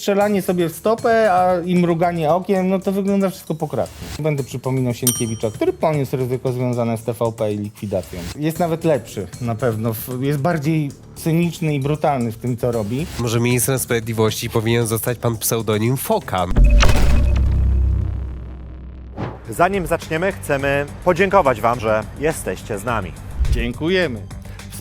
strzelanie sobie w stopę, a i mruganie okiem, no to wygląda wszystko pokratnie. Będę przypominał Sienkiewicza, który poniósł ryzyko związane z TVP i likwidacją. Jest nawet lepszy na pewno, jest bardziej cyniczny i brutalny w tym, co robi. Może ministrem sprawiedliwości powinien zostać pan pseudonim Fokan. Zanim zaczniemy, chcemy podziękować Wam, że jesteście z nami. Dziękujemy.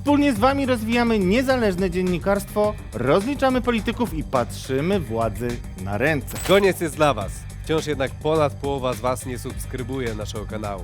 Wspólnie z Wami rozwijamy niezależne dziennikarstwo, rozliczamy polityków i patrzymy władzy na ręce. Koniec jest dla was. Wciąż jednak ponad połowa z was nie subskrybuje naszego kanału.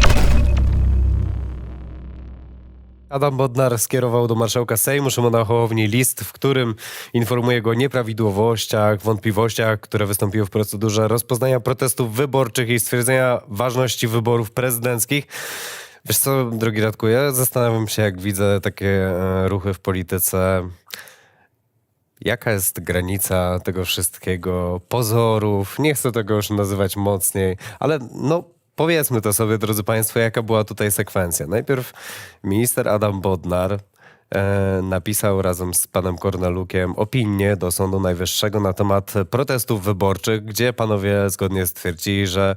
Adam Bodnar skierował do marszałka Sejmu Szymona Hołowni list, w którym informuje go o nieprawidłowościach, wątpliwościach, które wystąpiły w procedurze rozpoznania protestów wyborczych i stwierdzenia ważności wyborów prezydenckich. Wiesz co, drogi Radku, ja zastanawiam się, jak widzę takie e, ruchy w polityce. Jaka jest granica tego wszystkiego, pozorów? Nie chcę tego już nazywać mocniej, ale no powiedzmy to sobie, drodzy Państwo, jaka była tutaj sekwencja. Najpierw minister Adam Bodnar e, napisał razem z panem Kornelukiem opinię do Sądu Najwyższego na temat protestów wyborczych, gdzie panowie zgodnie stwierdzili, że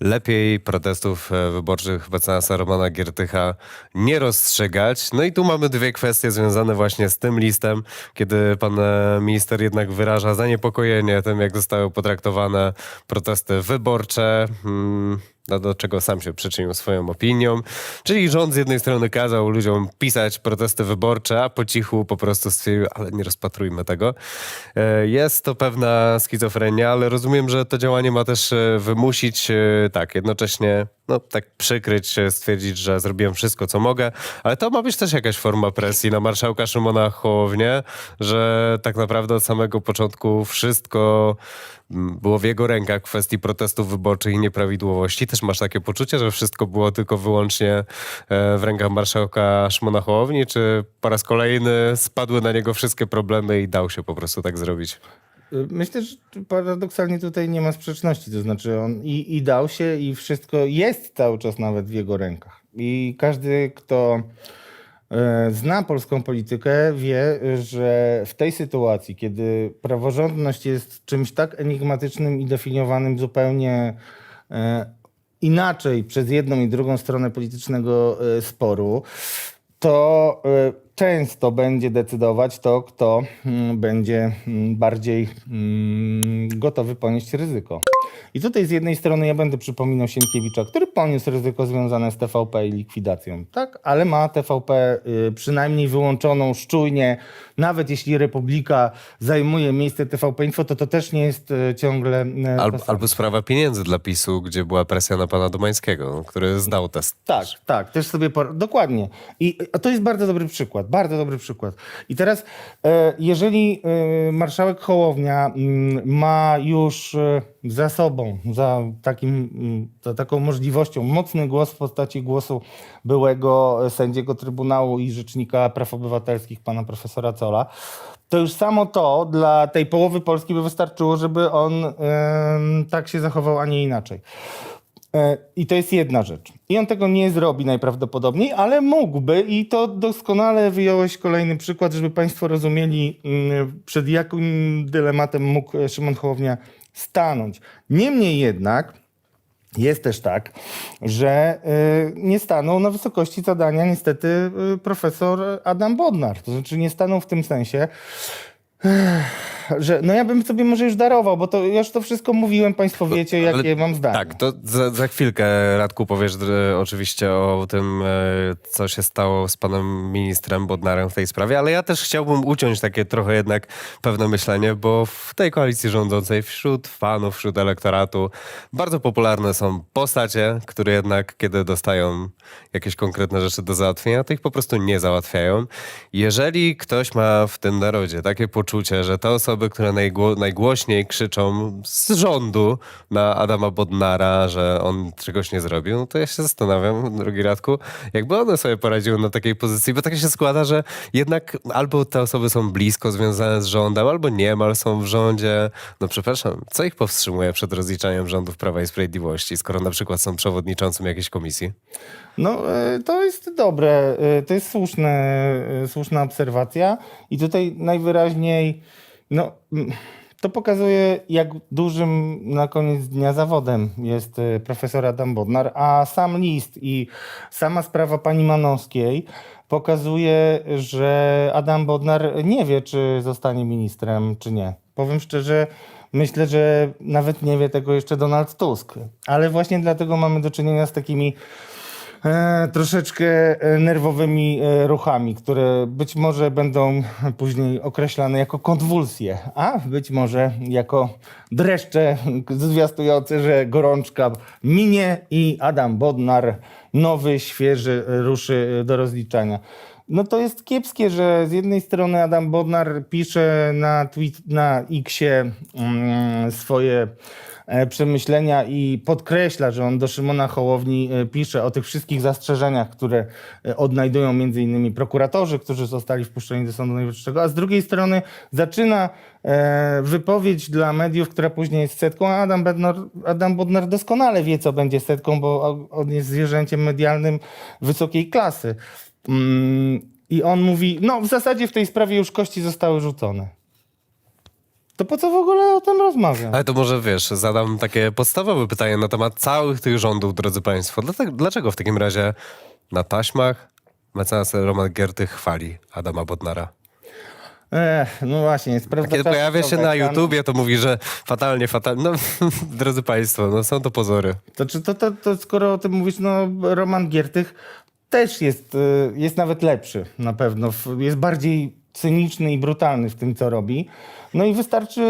lepiej protestów e, wyborczych mecenasa Romana Giertycha nie rozstrzygać. No i tu mamy dwie kwestie związane właśnie z tym listem, kiedy pan e, minister jednak wyraża zaniepokojenie tym, jak zostały potraktowane protesty wyborcze. Hmm, no do czego sam się przyczynił swoją opinią. Czyli rząd z jednej strony kazał ludziom pisać protesty wyborcze, a po cichu po prostu stwierdził, ale nie rozpatrujmy tego. E, Jest to pewna schizofrenia, ale rozumiem, że to działanie ma też e, wymusić, e, tak, jednocześnie no, tak przykryć, stwierdzić, że zrobiłem wszystko, co mogę, ale to ma być też jakaś forma presji na marszałka Szymona Hołownię, że tak naprawdę od samego początku wszystko mm, było w jego rękach w kwestii protestów wyborczych i nieprawidłowości. Też masz takie poczucie, że wszystko było tylko wyłącznie e, w rękach marszałka Szymona Hołowni, czy po raz kolejny spadły na niego wszystkie problemy i dał się po prostu tak zrobić? Myślę, że paradoksalnie tutaj nie ma sprzeczności, to znaczy on i, i dał się i wszystko jest cały czas nawet w jego rękach. I każdy, kto e, zna polską politykę, wie, że w tej sytuacji, kiedy praworządność jest czymś tak enigmatycznym i definiowanym zupełnie e, inaczej przez jedną i drugą stronę politycznego e, sporu, to e, często będzie decydować to, kto mm, będzie mm, bardziej mm, gotowy ponieść ryzyko. I tutaj z jednej strony ja będę przypominał Sienkiewicza, który poniósł ryzyko związane z TVP i likwidacją, tak? Ale ma TVP y, przynajmniej wyłączoną szczujnie. Nawet jeśli Republika zajmuje miejsce TVP Info, to to też nie jest y, ciągle y, to Albo, sprawa pieniędzy dla PiSu, gdzie była presja na pana Domańskiego, który zdał test. Tak, tak, też sobie por... dokładnie. I to jest bardzo dobry przykład, bardzo dobry przykład. I teraz, jeżeli marszałek Hołownia mm, ma już e, za sobą, za, takim, mm, za taką możliwością, mocny głos w postaci głosu byłego sędziego Trybunału i Rzecznika Praw Obywatelskich, pana profesora Cola, to już samo to dla tej połowy Polski by wystarczyło, żeby on em, tak się zachował, a nie inaczej. E, I to jest jedna rzecz. I on tego nie zrobi najprawdopodobniej, ale mógłby i to doskonale wyjąłeś kolejny przykład, żeby Państwo rozumieli, mm, przed jakim dylematem mógł Szymon Hołownia stanąć. Niemniej jednak jest też tak, że y, nie stanął na wysokości zadania niestety y, profesor Adam Bodnar. To znaczy nie stanął w tym sensie, że no ja bym sobie może już darował, bo to ja już to wszystko mówiłem, Państwo wiecie, Ale- jakie mam zdanie. Tak, to za, za chwilkę, Radku, powiesz e, oczywiście o tym, e, co się stało z panem ministrem Bodnarem w tej sprawie, ale ja też chciałbym uciąć takie trochę jednak pewne myślenie, bo w tej koalicji rządzącej wśród fanów, wśród elektoratu bardzo popularne są postacie, które jednak, kiedy dostają jakieś konkretne rzeczy do załatwienia, to ich po prostu nie załatwiają. Jeżeli ktoś ma w tym narodzie takie poczucie, poczucie, że te osoby, które najgło- najgłośniej krzyczą z rządu na Adama Bodnara, że on czegoś nie zrobił, no to ja się zastanawiam, drogi Radku, jakby one sobie poradziły na takiej pozycji, bo tak się składa, że jednak albo te osoby są blisko związane z rządem, albo niemal są w rządzie. No przepraszam, co ich powstrzymuje przed rozliczaniem rządów Prawa i Sprawiedliwości, skoro na przykład są przewodniczącym jakiejś komisji? No, e, to jest dobre, e, to jest słuszne, e, słuszna obserwacja i tutaj najwyraźniej, no, to pokazuje, jak dużym na koniec dnia zawodem jest e, profesor Adam Bodnar, a sam list i sama sprawa pani Manowskiej pokazuje, że Adam Bodnar nie wie, czy zostanie ministrem, czy nie. Powiem szczerze, myślę, że nawet nie wie tego jeszcze Donald Tusk, ale właśnie dlatego mamy do czynienia z takimi e, troszeczkę e, nerwowymi e, ruchami, które być może będą później określane jako konwulsje, a być może jako dreszcze zwiastujące, że gorączka minie i Adam Bodnar, nowy, świeży, ruszy do rozliczania. No to jest kiepskie, że z jednej strony Adam Bodnar pisze na, tweet, na Xie mm, swoje przemyślenia i podkreśla, że on do Szymona Hołowni e, pisze o tych wszystkich zastrzeżeniach, które e, odnajdują między innymi prokuratorzy, którzy zostali wpuszczeni do Sądu Najwyższego, a z drugiej strony zaczyna e, wypowiedź dla mediów, która później jest setką, a Adam, Bednar, Adam Bodnar doskonale wie, co będzie setką, bo on jest zwierzęciem medialnym wysokiej klasy. Mm, I on mówi, no w zasadzie w tej sprawie już kości zostały rzucone. To po co w ogóle o tym rozmawiam? Ale to może wiesz, zadam takie podstawowe pytanie na temat całych tych rządów, drodzy Państwo. Dlaczego w takim razie na taśmach mecenas Roman Gierty chwali Adama Bodnara? Ech, no właśnie, sprawdza Kiedy czas pojawia się na. YouTubie, to mówi, że fatalnie, fatalnie. No, drodzy Państwo, no są to pozory. To, czy to, to, to skoro o tym mówisz, no Roman Giertych też jest, y, jest nawet lepszy na pewno. Jest bardziej cyniczny i brutalny w tym, co robi. No i wystarczy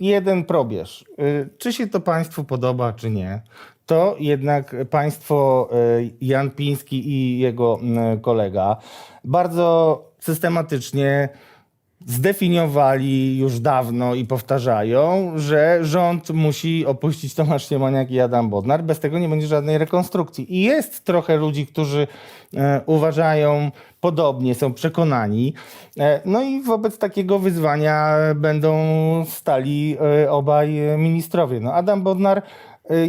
jeden probierz. Y, Czy się to państwu podoba, czy nie, to jednak państwo y, Jan Piński i jego y, kolega bardzo systematycznie zdefiniowali już dawno i powtarzają, że rząd musi opuścić Tomasz Siemoniak i Adam Bodnar. Bez tego nie będzie żadnej rekonstrukcji. I jest trochę ludzi, którzy e, uważają podobnie, są przekonani. E, no i wobec takiego wyzwania będą stali e, obaj ministrowie. No Adam Bodnar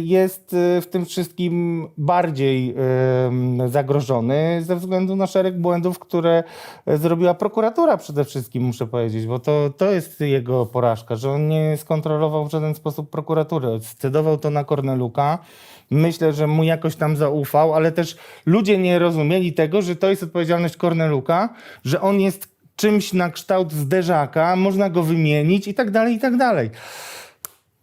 jest e, w tym wszystkim bardziej zagrożony ze względu na szereg błędów, które e, zrobiła prokuratura przede wszystkim, muszę powiedzieć, bo to, to jest jego porażka, że on nie skontrolował w żaden sposób prokuratury. Scedował to na Korneluka. Myślę, że mu jakoś tam zaufał, ale też ludzie nie rozumieli tego, że to jest odpowiedzialność Korneluka, że on jest czymś na kształt zderzaka, można go wymienić i tak dalej, i tak dalej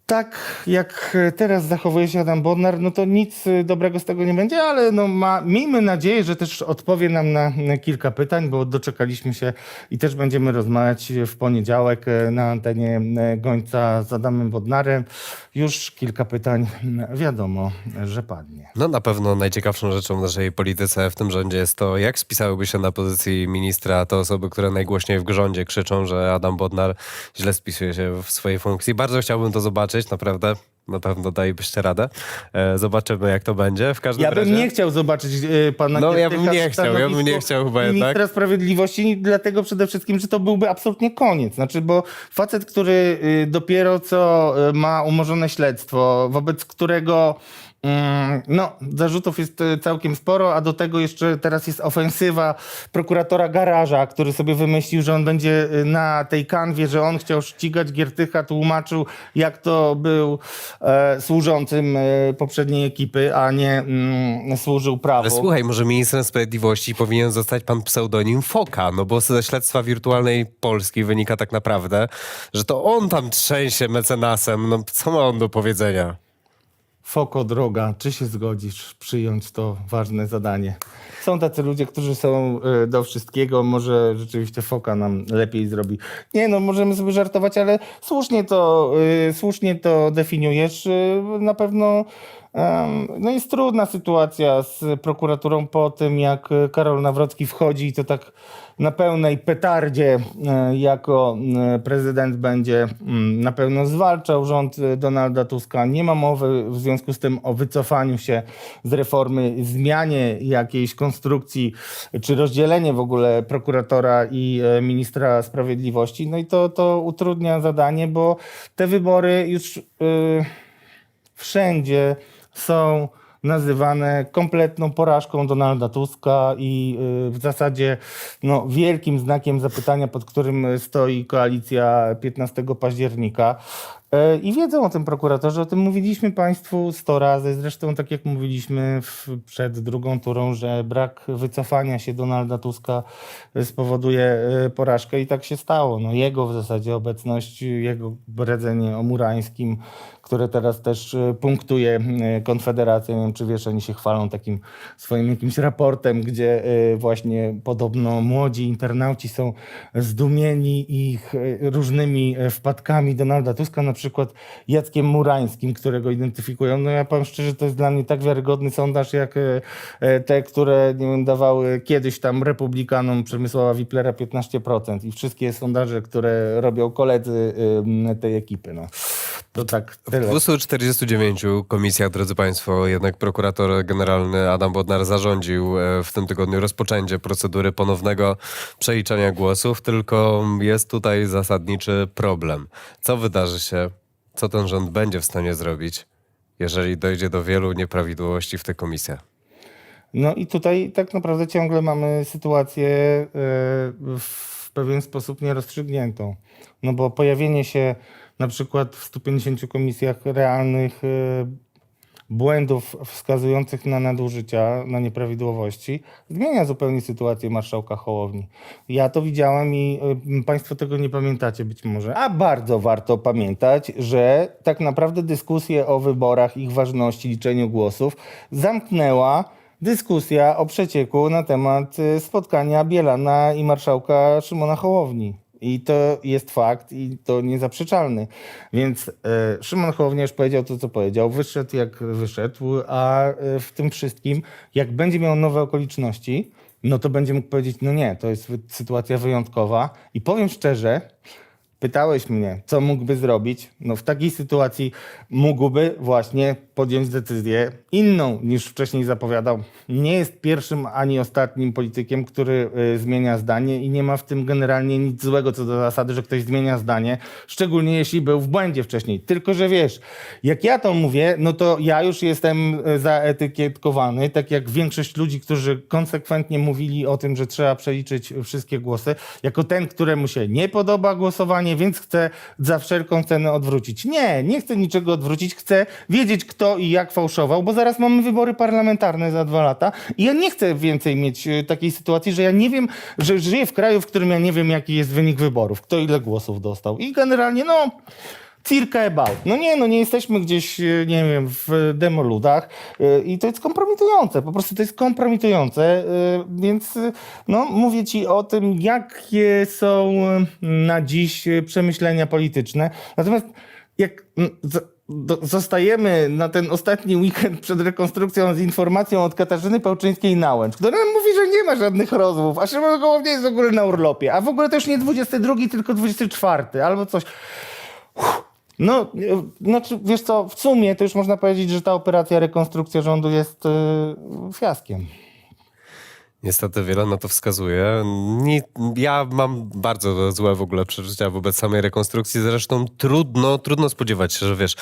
tak jak teraz zachowuje się Adam Bodnar, no to nic y, dobrego z tego nie będzie, ale no ma, miejmy nadzieję, że też odpowie nam na, kilka pytań, bo doczekaliśmy się i też będziemy rozmawiać w poniedziałek e, na antenie e, Gońca z Adamem Bodnarem. Już kilka pytań wiadomo, że padnie. No na pewno najciekawszą rzeczą w naszej polityce w tym rządzie jest to, jak spisałyby się na pozycji ministra te osoby, które najgłośniej w rządzie krzyczą, że Adam Bodnar źle spisuje się w swojej funkcji. Bardzo chciałbym to zobaczyć, naprawdę. Na pewno dalibyście radę. E, zobaczymy, jak to będzie. W każdym Ja bym razie... nie chciał zobaczyć y, pana No, ja bym nie chciał, ja bym nie chciał chyba Ministra jednak. Sprawiedliwości, dlatego przede wszystkim, że to byłby absolutnie koniec. Znaczy, bo facet, który y, dopiero co y, ma umorzone śledztwo, wobec którego no, zarzutów jest y, całkiem sporo, a do tego jeszcze teraz jest ofensywa prokuratora garaża, który sobie wymyślił, że on będzie y, na tej kanwie, że on chciał ścigać Giertycha, tłumaczył, jak to był e, służącym e, poprzedniej ekipy, a nie mm, służył prawu. Ale słuchaj, może ministrem sprawiedliwości powinien zostać pan pseudonim Foka, no bo ze śledztwa wirtualnej Polski wynika tak naprawdę, że to on tam trzęsie mecenasem. No co ma on do powiedzenia? Foko, droga, czy się zgodzisz przyjąć to ważne zadanie? Są tacy ludzie, którzy są y, do wszystkiego. Może rzeczywiście Foka nam lepiej zrobi. Nie no, możemy sobie żartować, ale słusznie to, y, słusznie to definiujesz. Y, Na pewno No jest trudna sytuacja z prokuraturą po tym, jak Karol Nawrocki wchodzi i to tak na pełnej petardzie e, jako e, prezydent będzie mm, na pewno zwalczał rząd e, Donalda Tuska. Nie ma mowy w związku z tym o wycofaniu się z reformy, zmianie jakiejś konstrukcji, czy rozdzielenie w ogóle prokuratora i ministra sprawiedliwości. No i to, to utrudnia zadanie, bo te wybory już... Yy, wszędzie są nazywane kompletną porażką Donalda Tuska i y, w zasadzie no, wielkim znakiem zapytania, pod którym stoi koalicja 15 października. E, I wiedzą o tym prokuratorzy, o tym mówiliśmy Państwu 100 razy. Zresztą, tak jak mówiliśmy w, przed drugą turą, że brak wycofania się Donalda Tuska spowoduje e, porażkę i tak się stało. No, jego w zasadzie obecność, jego bredzenie o Murańskim, które teraz też e, punktuje Konfederacja. Nie wiem, czy wiesz, oni się chwalą takim swoim jakimś raportem, gdzie właśnie podobno młodzi internauci są zdumieni ich różnymi wpadkami Donalda Tuska, na przykład Jackiem Murańskim, którego identyfikują. No ja powiem szczerze, to jest dla mnie tak wiarygodny sondaż, jak e, e, te, które nie wiem, dawały kiedyś tam republikanom Przemysława Wiplera 15% i wszystkie sondaże, które robią koledzy e, tej ekipy. No. To tak W tyle. 249 komisjach, drodzy Państwo, jednak prokurator generalny Adam Bodnar zarządził w tym tygodniu rozpoczęcie procedury ponownego przeliczania głosów, tylko jest tutaj zasadniczy problem. Co wydarzy się, co ten rząd będzie w stanie zrobić, jeżeli dojdzie do wielu nieprawidłowości w tych komisjach? No i tutaj tak naprawdę ciągle mamy sytuację e, w pewien sposób nierozstrzygniętą. No bo pojawienie się na przykład w 150 komisjach realnych e, błędów wskazujących na nadużycia, na nieprawidłowości, zmienia zupełnie sytuację marszałka Hołowni. Ja to widziałem i y, Państwo tego nie pamiętacie być może, a bardzo warto pamiętać, że tak naprawdę dyskusję o wyborach, ich ważności, liczeniu głosów zamknęła dyskusja o przecieku na temat y, spotkania Bielana i marszałka Szymona Hołowni. I to jest fakt i to niezaprzeczalny. Więc e, Szymon Hołownia już powiedział to, co powiedział. Wyszedł jak wyszedł, a e, w tym wszystkim, jak będzie miał nowe okoliczności, no to będzie mógł powiedzieć, no nie, to jest sytuacja wyjątkowa. I powiem szczerze, pytałeś mnie, co mógłby zrobić. No w takiej sytuacji mógłby właśnie podjąć decyzję inną niż wcześniej zapowiadał. Nie jest pierwszym ani ostatnim politykiem, który y, zmienia zdanie i nie ma w tym generalnie nic złego co do zasady, że ktoś zmienia zdanie, szczególnie jeśli był w błędzie wcześniej. Tylko, że wiesz, jak ja to mówię, no to ja już jestem y, zaetykietkowany, tak jak większość ludzi, którzy konsekwentnie mówili o tym, że trzeba przeliczyć wszystkie głosy, jako ten, któremu się nie podoba głosowanie, więc chcę za wszelką cenę odwrócić. Nie, nie chcę niczego odwrócić, chcę wiedzieć, kto i jak fałszował, bo zaraz mamy wybory parlamentarne za dwa lata i ja nie chcę więcej mieć y, takiej sytuacji, że ja nie wiem, że żyję w kraju, w którym ja nie wiem, jaki jest wynik wyborów, kto ile głosów dostał. I generalnie, no, circa about. No nie, no nie jesteśmy gdzieś, y, nie wiem, w demoludach y, i to jest kompromitujące, po prostu to jest kompromitujące, więc no mówię ci o tym, jakie są na dziś przemyślenia polityczne. Natomiast jak do, zostajemy na ten ostatni weekend przed rekonstrukcją z informacją od Katarzyny Pełczyńskiej-Nałęcz, która nam mówi, że nie ma żadnych rozmów, a Szymon Hołownia jest w ogóle na urlopie, a w ogóle już nie 22, tylko 24 albo coś. No, e, znaczy, wiesz co, w sumie to już można powiedzieć, że ta operacja rekonstrukcja rządu jest e, fiaskiem. Niestety wiele na to wskazuje. Nie, ja mam bardzo złe w ogóle przeżycia wobec samej rekonstrukcji. Zresztą trudno, trudno spodziewać się, że wiesz,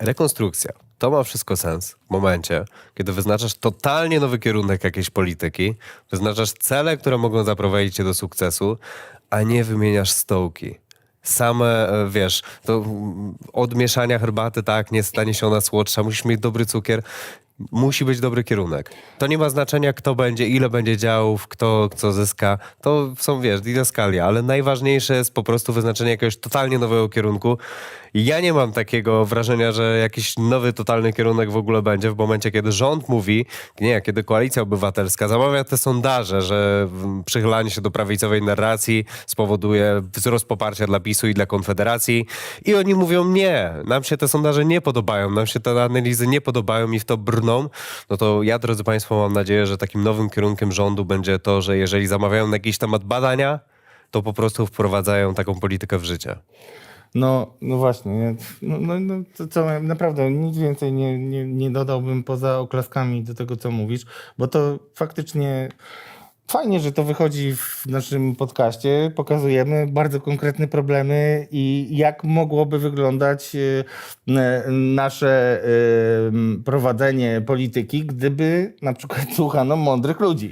rekonstrukcja to ma wszystko sens w momencie, kiedy wyznaczasz totalnie nowy kierunek jakiejś polityki, wyznaczasz cele, które mogą zaprowadzić cię do sukcesu, a nie wymieniasz stołki. Same, e, wiesz, to mm, od mieszania herbaty, tak, nie stanie się ona słodsza, musisz mieć dobry cukier. Musi być dobry kierunek. To nie ma znaczenia, kto będzie, ile będzie działów, kto co zyska. To są, wiesz, didaskalia, ale najważniejsze jest po prostu wyznaczenie jakiegoś totalnie nowego kierunku. Ja nie mam takiego wrażenia, że jakiś nowy, totalny kierunek w ogóle będzie w momencie, kiedy rząd mówi, nie, kiedy koalicja obywatelska zamawia te sondaże, że przychylanie się do prawicowej narracji spowoduje wzrost poparcia dla PiSu i dla Konfederacji. I oni mówią, nie, nam się te sondaże nie podobają, nam się te analizy nie podobają i w to brną. No to ja, drodzy Państwo, mam nadzieję, że takim nowym kierunkiem rządu będzie to, że jeżeli zamawiają na jakiś temat badania, to po prostu wprowadzają taką politykę w życie. No, no właśnie. nie? No, no, no to co, naprawdę nic więcej nie, nie, nie dodałbym poza oklaskami do tego, co mówisz, bo to faktycznie fajnie, że to wychodzi w naszym podcaście. Pokazujemy bardzo konkretne problemy i jak mogłoby wyglądać e, nasze e, prowadzenie polityki, gdyby na przykład słuchano mądrych ludzi.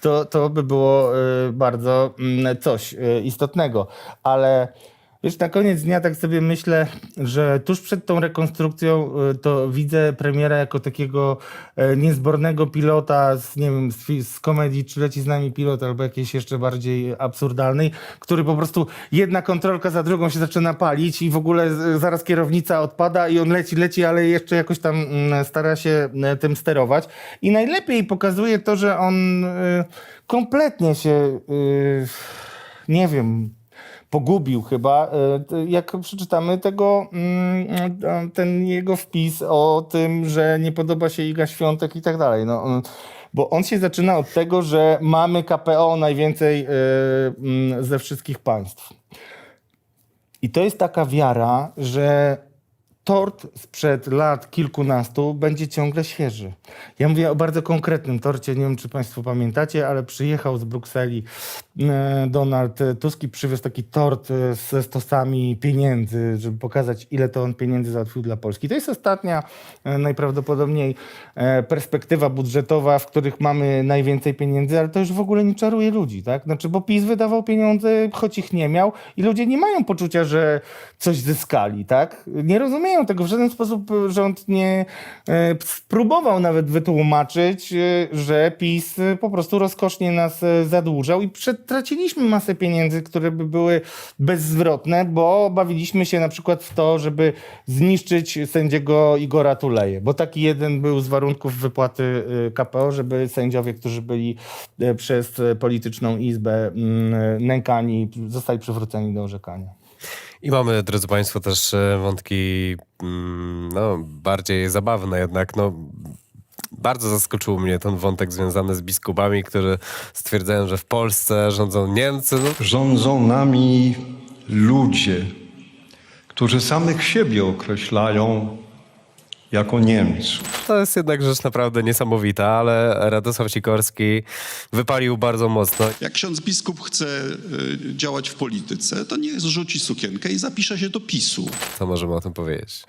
To, to by było e, bardzo coś istotnego. Ale Wiesz, na koniec dnia tak sobie myślę, że tuż przed tą rekonstrukcją y, to widzę premiera jako takiego e, niezbornego pilota z, nie wiem, z, z komedii Czy leci z nami pilot albo jakiejś jeszcze bardziej absurdalnej, który po prostu jedna kontrolka za drugą się zaczyna palić i w ogóle zaraz kierownica odpada i on leci, leci, ale jeszcze jakoś tam mm, stara się e, tym sterować. I najlepiej pokazuje to, że on y, kompletnie się, y, nie wiem, pogubił chyba, e, jak przeczytamy tego, mm, ten jego wpis o tym, że nie podoba się Iga Świątek i tak dalej. No, mm, bo on się zaczyna od tego, że mamy KPO najwięcej e, mm, ze wszystkich państw. I to jest taka wiara, że tort sprzed lat kilkunastu będzie ciągle świeży. Ja mówię o bardzo konkretnym torcie. Nie wiem, czy Państwo pamiętacie, ale przyjechał z Brukseli e, Donald Tusk i przywiózł taki tort ze stosami pieniędzy, żeby pokazać, ile to on pieniędzy załatwił dla Polski. To jest ostatnia e, najprawdopodobniej e, perspektywa budżetowa, w których mamy najwięcej pieniędzy, ale to już w ogóle nie czaruje ludzi, tak? Znaczy, bo PiS wydawał pieniądze, choć ich nie miał i ludzie nie mają poczucia, że coś zyskali, tak? Nie rozumieją tego. W żaden sposób rząd nie e, spróbował nawet wytłumaczyć, e, że PiS e, po prostu rozkosznie nas zadłużał i przetraciliśmy masę pieniędzy, które by były bezzwrotne, bo bawiliśmy się na przykład w to, żeby zniszczyć sędziego Igora Tuleje, bo taki jeden był z warunków wypłaty KPO, żeby sędziowie, którzy byli przez polityczną izbę mm, nękani, zostali przywróceni do orzekania. I mamy, drodzy Państwo, też e, wątki mm, no, bardziej zabawne jednak. No, bardzo zaskoczył mnie ten wątek związany z biskupami, którzy stwierdzają, że w Polsce rządzą Niemcy. No, Rządzą nami ludzie, którzy samych siebie określają jako Niemców. to jest jednak rzecz naprawdę niesamowita, ale Radosław Sikorski wypalił bardzo mocno. Jak ksiądz biskup chce y, działać w polityce, to nie zrzuci sukienkę i zapisze się do PiSu. Co możemy o tym powiedzieć?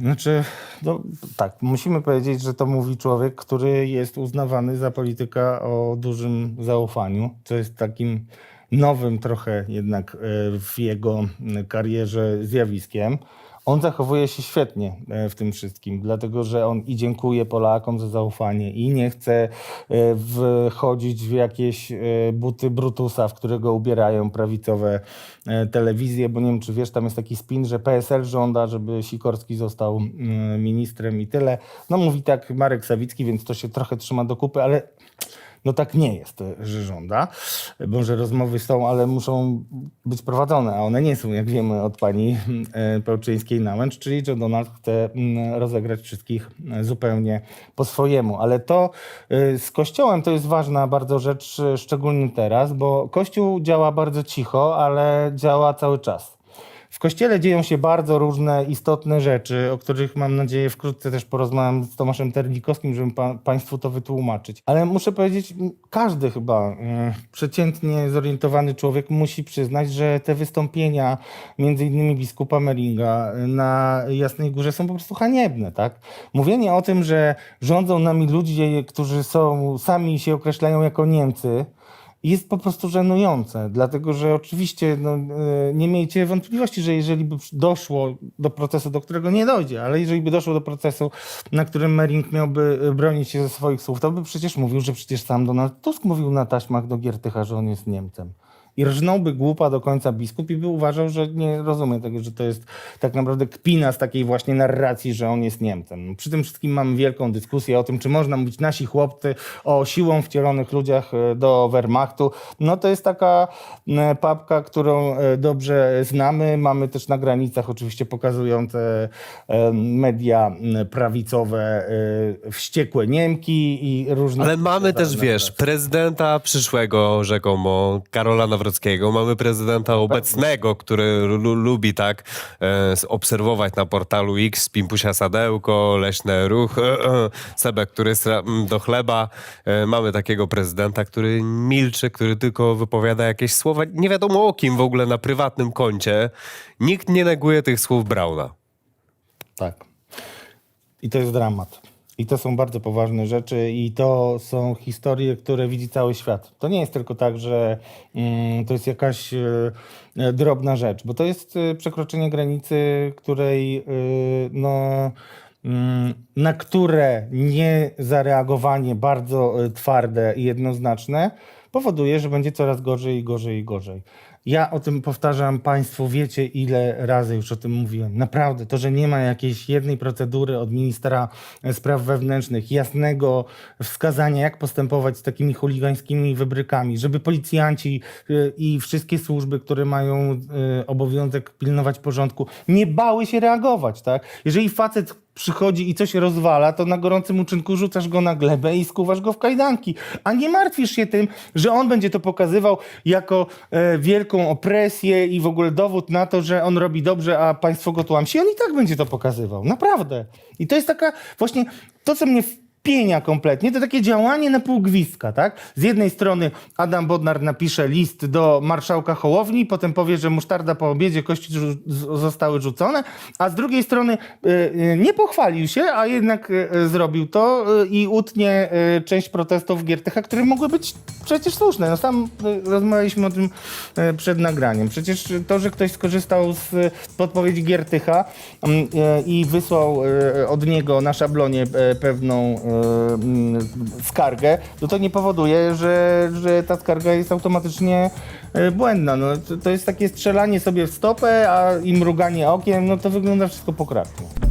Znaczy, no, tak, musimy powiedzieć, że to mówi człowiek, który jest uznawany za polityka o dużym zaufaniu, co jest takim nowym trochę jednak e, w jego karierze zjawiskiem. On zachowuje się świetnie e, w tym wszystkim, dlatego że on i dziękuje Polakom za zaufanie i nie chce e, wchodzić w jakieś e, buty Brutusa, w którego ubierają prawicowe telewizje, bo nie wiem, czy wiesz, tam jest taki spin, że PSL żąda, żeby Sikorski został mm, ministrem i tyle. No mówi tak Marek Sawicki, więc to się trochę trzyma do kupy, ale no tak nie jest, że żąda. Może rozmowy są, ale muszą być prowadzone, a one nie są, jak wiemy, od pani e, Pełczyńskiej na łęcz, czyli że Donald chce mm, rozegrać wszystkich e, zupełnie po swojemu. Ale to e, z Kościołem to jest ważna bardzo rzecz, szczególnie teraz, bo Kościół działa bardzo cicho, ale działa cały czas. W kościele dzieją się bardzo różne istotne rzeczy, o których mam nadzieję wkrótce też porozmawiam z Tomaszem Terlikowskim, żeby pa, Państwu to wytłumaczyć. Ale muszę powiedzieć, każdy chyba e, przeciętnie zorientowany człowiek musi przyznać, że te wystąpienia, między innymi biskupa Meringa e, na Jasnej Górze są po prostu haniebne. Tak? Mówienie o tym, że rządzą nami ludzie, którzy są sami się określają jako Niemcy, jest po prostu żenujące, dlatego że oczywiście no, e, nie miejcie wątpliwości, że jeżeli by doszło do procesu, do którego nie dojdzie, ale jeżeli by doszło do procesu, na którym Mering miałby e, bronić się ze swoich słów, to by przecież mówił, że przecież sam Donald Tusk mówił na taśmach do Giertycha, że on jest Niemcem. I rżnąłby głupa do końca biskup i by uważał, że nie rozumie tego, że to jest tak naprawdę kpina z takiej właśnie narracji, że on jest Niemcem. Przy tym wszystkim mamy wielką dyskusję o tym, czy można mówić nasi chłopcy o siłą wcielonych ludziach e, do Wehrmachtu. No to jest taka e, papka, którą e, dobrze znamy. Mamy też na granicach oczywiście pokazujące media prawicowe wściekłe Niemki i różne... Ale mamy też, wiesz, prezydenta przyszłego rzekomo, Karola Nawrockiego, mamy prezydenta obecnego, który lu- lubi tak e, obserwować na portalu X, Pimpusia Sadełko, Leśne Ruch, e, e, Sebek, który m, do chleba. E, mamy takiego prezydenta, który milczy, który tylko wypowiada jakieś słowa, nie wiadomo o kim w ogóle na prywatnym koncie. Nikt nie neguje tych słów Brauna. Tak. I to jest dramat. I to są bardzo poważne rzeczy, i to są historie, które widzi cały świat. To nie jest tylko tak, że mm, to jest jakaś e, e, drobna rzecz, bo to jest e, przekroczenie granicy, której no, mm, na które niezareagowanie bardzo twarde i jednoznaczne powoduje, że będzie coraz gorzej i gorzej i gorzej. Ja o tym powtarzam Państwu, wiecie ile razy już o tym mówiłem. Naprawdę, to, że nie ma jakiejś jednej procedury od ministra spraw wewnętrznych, jasnego wskazania, jak postępować z takimi chuligańskimi wybrykami, żeby policjanci y, i wszystkie służby, które mają y, obowiązek pilnować porządku, nie bały się reagować, tak? Jeżeli facet przychodzi i coś rozwala, to na gorącym uczynku rzucasz go na glebę i skuwasz go w kajdanki. A nie martwisz się tym, że on będzie to pokazywał jako e, wielką opresję i w ogóle dowód na to, że on robi dobrze, a państwo go tłamsi. On i tak będzie to pokazywał. Naprawdę. I to jest taka właśnie to, co mnie wpienia kompletnie, to takie działanie na pół gwizdka, tak? Z jednej strony Adam Bodnar napisze list do marszałka Hołowni, potem powie, że musztarda po obiedzie, kości zostały rzucone, a z drugiej strony y, y, nie pochwalił się, a jednak y, zrobił to i utnie część protestów Giertycha, które mogły być przecież słuszne. No sam rozmawialiśmy o tym przed nagraniem. Przecież to, że ktoś skorzystał z podpowiedzi Giertycha mm, i wysłał od niego na szablonie pewną skargę, no to nie powoduje, że, że ta skarga jest automatycznie y, błędna. No, to, to jest takie strzelanie sobie w stopę, a i mruganie okiem, no to wygląda wszystko pokratnie.